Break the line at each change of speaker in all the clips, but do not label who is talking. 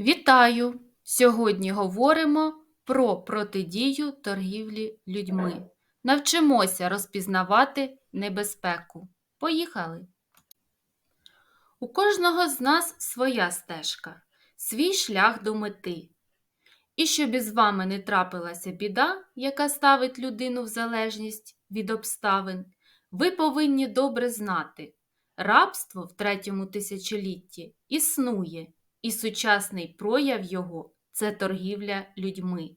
Вітаю! Сьогодні говоримо про протидію торгівлі людьми. Навчимося розпізнавати небезпеку. Поїхали! У кожного з нас своя стежка, свій шлях до мети. І щоб із вами не трапилася біда, яка ставить людину в залежність від обставин, ви повинні добре знати, рабство в третьому тисячолітті існує і сучасний прояв його це торгівля людьми.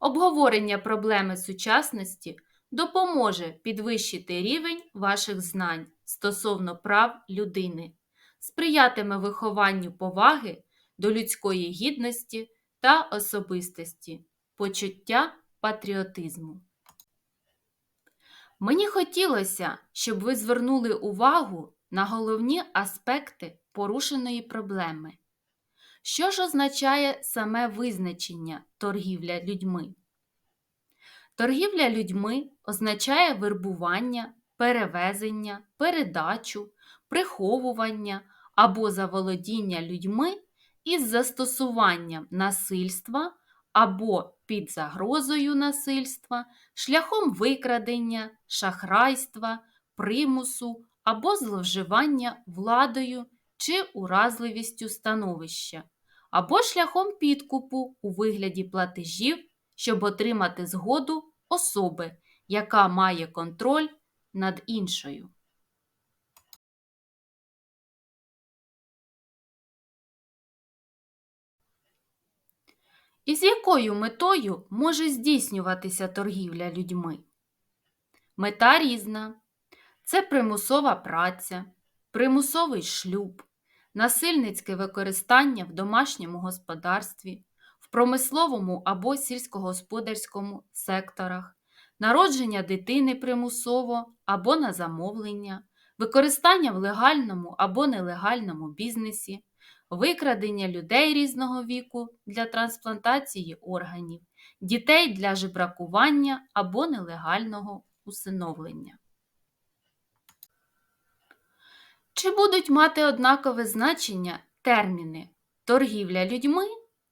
Обговорення проблеми сучасності допоможе підвищити рівень ваших знань стосовно прав людини, сприятиме вихованню поваги до людської гідності та особистості, почуття патріотизму. Мені хотілося, щоб ви звернули увагу на головні аспекти порушеної проблеми. Що ж означає саме визначення торгівля людьми? Торгівля людьми означає вербування, перевезення, передачу, приховування або заволодіння людьми із застосуванням насильства або під загрозою насильства, шляхом викрадення, шахрайства, примусу або зловживання владою чи уразливістю становища, або шляхом підкупу у вигляді платежів, щоб отримати згоду особи, яка має контроль над іншою. І з якою метою може здійснюватися торгівля людьми? Мета різна. Це примусова праця, примусовий шлюб, насильницьке використання в домашньому господарстві, в промисловому або сільськогосподарському секторах, народження дитини примусово або на замовлення, використання в легальному або нелегальному бізнесі, викрадення людей різного віку для трансплантації органів, дітей для жебракування або нелегального усиновлення. Чи будуть мати однакове значення терміни торгівля людьми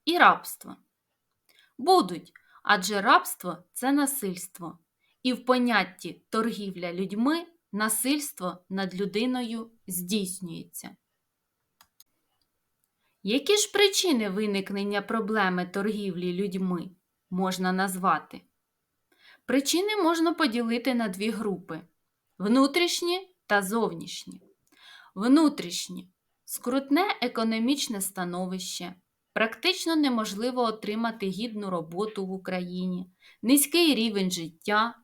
і рабство? Будуть, адже рабство це насильство, і в понятті торгівля людьми насильство над людиною здійснюється. Які ж причини виникнення проблеми торгівлі людьми можна назвати? Причини можна поділити на дві групи внутрішні та зовнішні. Внутрішні скрутне економічне становище, практично неможливо отримати гідну роботу в Україні, низький рівень життя,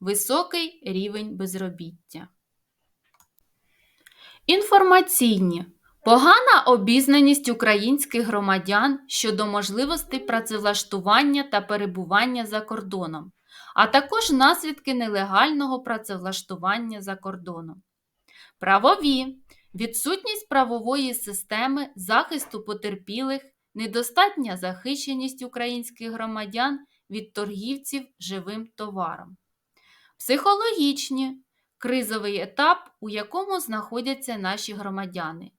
високий рівень безробіття. Інформаційні Погана обізнаність українських громадян щодо можливостей працевлаштування та перебування за кордоном, а також наслідки нелегального працевлаштування за кордоном. Правові відсутність правової системи захисту потерпілих, недостатня захищеність українських громадян від торгівців живим товаром. Психологічні кризовий етап, у якому знаходяться наші громадяни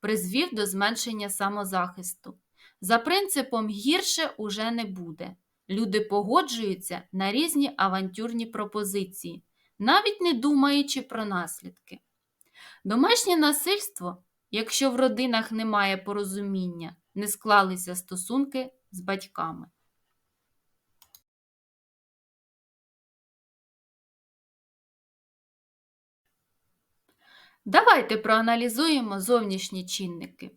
призвів до зменшення самозахисту. За принципом гірше уже не буде. Люди погоджуються на різні авантюрні пропозиції, навіть не думаючи про наслідки. Домашнє насильство, якщо в родинах немає порозуміння, не склалися стосунки з батьками. Давайте проаналізуємо зовнішні чинники.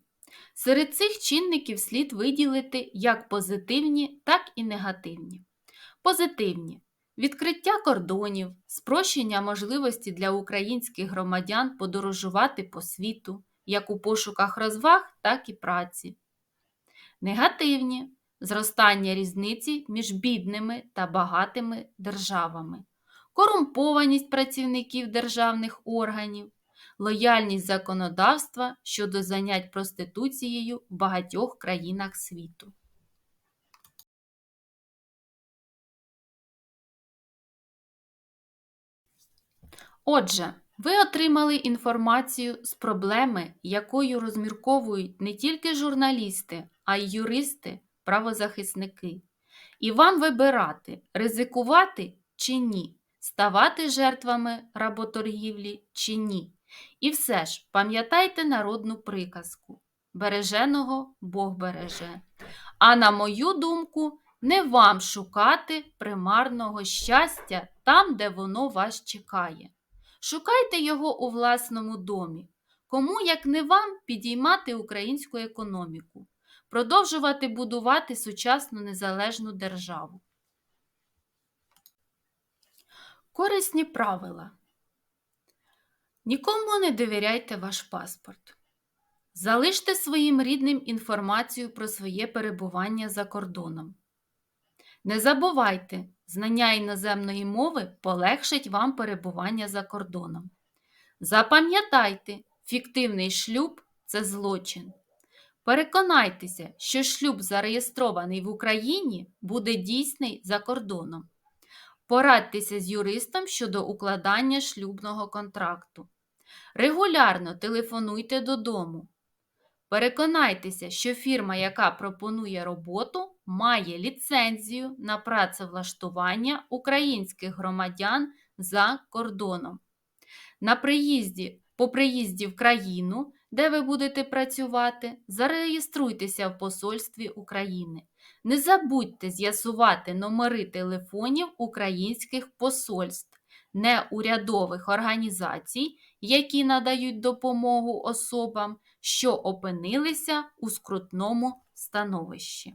Серед цих чинників слід виділити як позитивні, так і негативні. Позитивні відкриття кордонів, спрощення можливості для українських громадян подорожувати по світу, як у пошуках розваг, так і праці. Негативні зростання різниці між бідними та багатими державами, корумпованість працівників державних органів лояльність законодавства щодо занять проституцією в багатьох країнах світу. Отже, Ви отримали інформацію з проблеми, якою розмірковують не тільки журналісти, а й юристи, правозахисники. І вам вибирати, ризикувати чи ні, ставати жертвами работоргівлі чи ні. І все ж пам'ятайте народну приказку береженого Бог береже. А на мою думку, не вам шукати примарного щастя там, де воно вас чекає. Шукайте його у власному домі. Кому, як не вам, підіймати українську економіку, продовжувати будувати сучасну незалежну державу. Корисні правила. Нікому не довіряйте ваш паспорт. Залиште своїм рідним інформацію про своє перебування за кордоном. Не забувайте, знання іноземної мови полегшить вам перебування за кордоном. Запам'ятайте, фіктивний шлюб це злочин. Переконайтеся, що шлюб, зареєстрований в Україні, буде дійсний за кордоном. Порадьтеся з юристом щодо укладання шлюбного контракту. Регулярно телефонуйте додому. Переконайтеся, що фірма, яка пропонує роботу, має ліцензію на працевлаштування українських громадян за кордоном. На приїзді, по приїзді в країну, де ви будете працювати, зареєструйтеся в Посольстві України. Не забудьте з'ясувати номери телефонів українських посольств, неурядових організацій, які надають допомогу особам, що опинилися у скрутному становищі.